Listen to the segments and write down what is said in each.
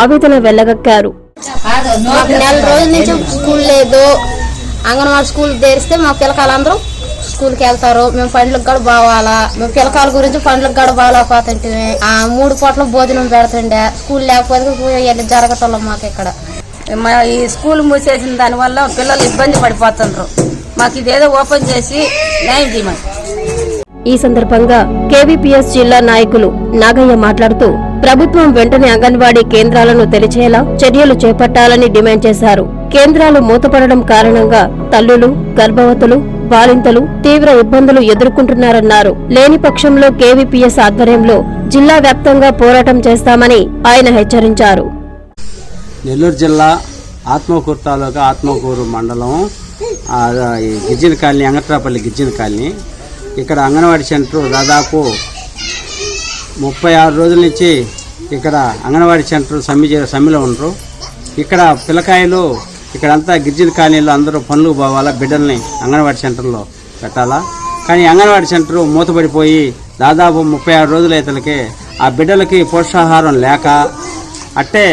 ఆవేదన వెళ్ళగక్కారు. మాకు నెల రోజుల నుంచి స్కూల్ లేదు. అంగన్వాడీ స్కూల్ తెరిస్తే మా పిల్లకాయలందరూ స్కూల్కి వెళ్తారు. మేము పండ్లకు కూడా బావాలా మేము పిల్లకాయల గురించి పండ్లకు కూడా బాగాలేకపోతుంటే ఆ మూడు పూట్ల భోజనం పెడుతుండే. స్కూల్ లేకపోతే ఇవన్నీ జరగటం మాకు ఇక్కడ. మా ఈ స్కూల్ మూసేసిన దానివల్ల పిల్లలు ఇబ్బంది పడిపోతున్నారు మాకు ఇదేదో ఓపెన్ చేసి న్యాయం చేయమని ఈ సందర్భంగా కేవీపీఎస్ జిల్లా నాయకులు నాగయ్య మాట్లాడుతూ ప్రభుత్వం వెంటనే అంగన్వాడీ కేంద్రాలను తెరిచేలా చర్యలు చేపట్టాలని డిమాండ్ చేశారు. కేంద్రాలు మూతపడడం కారణంగా తల్లులు గర్భవతులు బాలింతలు తీవ్ర ఇబ్బందులు ఎదుర్కొంటున్నారన్నారు. లేని పక్షంలో కేవీపీఎస్ ఆధ్వర్యంలో జిల్లా వ్యాప్తంగా పోరాటం చేస్తామని ఆయన హెచ్చరించారు. నెల్లూరు జిల్లా ఆత్మకూరు తాలూకా ఆత్మకూరు మండలం గిజ్జిన కాలనీ అంగట్రాపల్లి గిజ్జిన కాలనీ. ఇక్కడ అంగన్వాడీ సెంటర్ దాదాపు ముప్పై ఆరు రోజుల నుంచి ఇక్కడ అంగన్వాడీ సెంటర్ సమ్మె చే- సమ్మెలో ఉండరు. ఇక్కడ పిల్లకాయలు ఇక్కడంతా గిరిజన కాలనీలో అందరూ పనులు పోవాలా బిడ్డల్ని అంగన్వాడీ సెంటర్లో పెట్టాలా. కానీ అంగన్వాడీ సెంటర్ మూతపడిపోయి దాదాపు ముప్పై ఆరు రోజుల ఇతలకి ఆ బిడ్డలకి పోషాహారం లేక అట్టే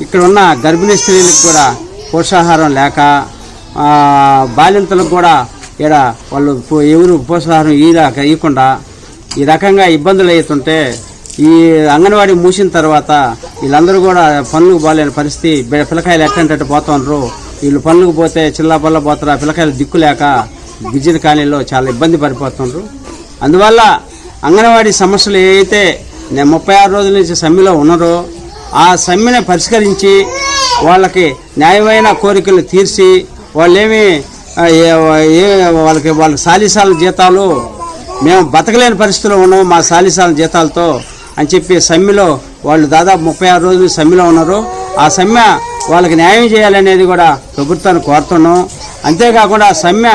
ఇక్కడ ఉన్న గర్భిణీ స్త్రీలకు కూడా పోషాహారం లేక బాలింతలకు కూడా ఇక్కడ వాళ్ళు ఎవరు పోషాహారం ఈరాక ఇవ్వకుండా ఈ రకంగా ఇబ్బందులు అవుతుంటే ఈ అంగన్వాడీ మూసిన తర్వాత వీళ్ళందరూ కూడా పనులకు పోలేని పరిస్థితి పిల్లకాయలు ఎట్టంటే పోతున్నారు వీళ్ళు పనులకు పోతే చిల్లా పల్ల పోతారు. పిల్లకాయలు దిక్కు లేక గిరిజన కాలనీలో చాలా ఇబ్బంది పడిపోతున్నారు అందువల్ల అంగన్వాడీ సమస్యలు ఏవైతే నేను ముప్పై ఆరు రోజుల నుంచి సమ్మెలో ఉన్నారో ఆ సమ్మెని పరిష్కరించి వాళ్ళకి న్యాయమైన కోరికలు తీర్చి వాళ్ళేమి ఏ- వాళ్ళకి వాళ్ళకి సాలీసాల జీతాలు మేము బతకలేని పరిస్థితిలో ఉన్నాము మా సాలీసాల జీతాలతో అని చెప్పి సమ్మెలో వాళ్ళు దాదాపు ముప్పై ఆరు రోజులు సమ్మెలో ఉన్నారు. ఆ సమ్మె వాళ్ళకి న్యాయం చేయాలనేది కూడా ప్రభుత్వాన్ని కోరుతున్నాం. అంతేకాకుండా సమ్మె